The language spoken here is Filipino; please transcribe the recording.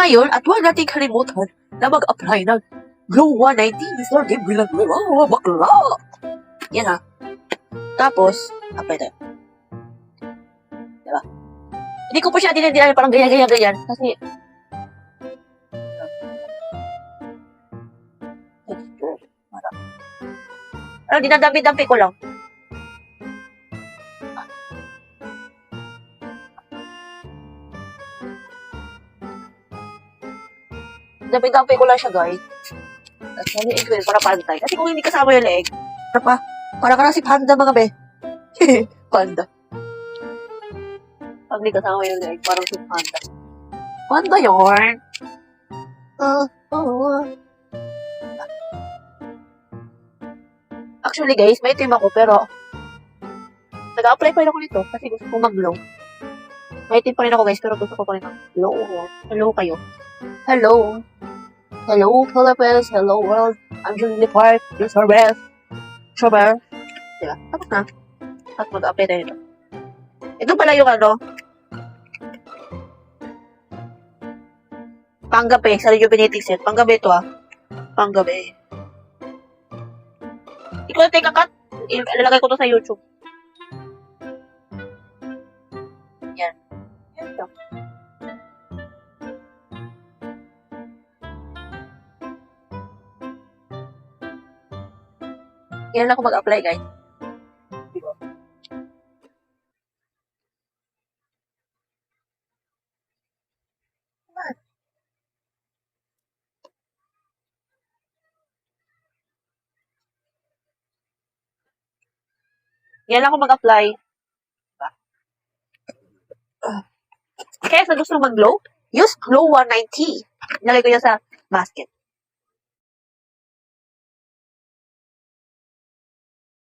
ngayon at huwag nating kalimutan na mag-apply ng Glow 190 Mr. Game Villanueva. Oh, bakla! Yan ha. Tapos, apply tayo. Diba? Hindi ko pa siya dinadiyan parang ganyan, ganyan, ganyan. Kasi. Ano, dinadampi-dampi ko lang. Dampi-dampi ko lang siya, guys. Tapos naliig ko yun para pantay. Kasi kung hindi kasama yung leeg, para pa, para ka si Panda mga be. panda. Pag hindi kasama yung leeg, parang si Panda. Panda yun. Ah, ah. Actually guys, may team ako pero nag-apply pa rin ako nito kasi gusto ko mag-glow. May team pa rin ako guys pero gusto ko pa rin mag-glow. Hello kayo. Hello. Hello Philippines. Hello world. I'm Julie Park. Your Sorbet. Sorbet. Diba? Tapos na. Tapos mag-apply tayo nito. Ito pala yung ano. Panggabi. Sa rejuvenating set. Panggabi ito ah. Panggabi. Hindi ko na take a cut. Ilalagay ko to sa YouTube. Yan. Yan lang. Yan lang ako mag-apply, guys. Yan ako mag-apply. Diba? Kaya sa gusto mag-glow, use Glow 190. Nilagay ko yan sa basket.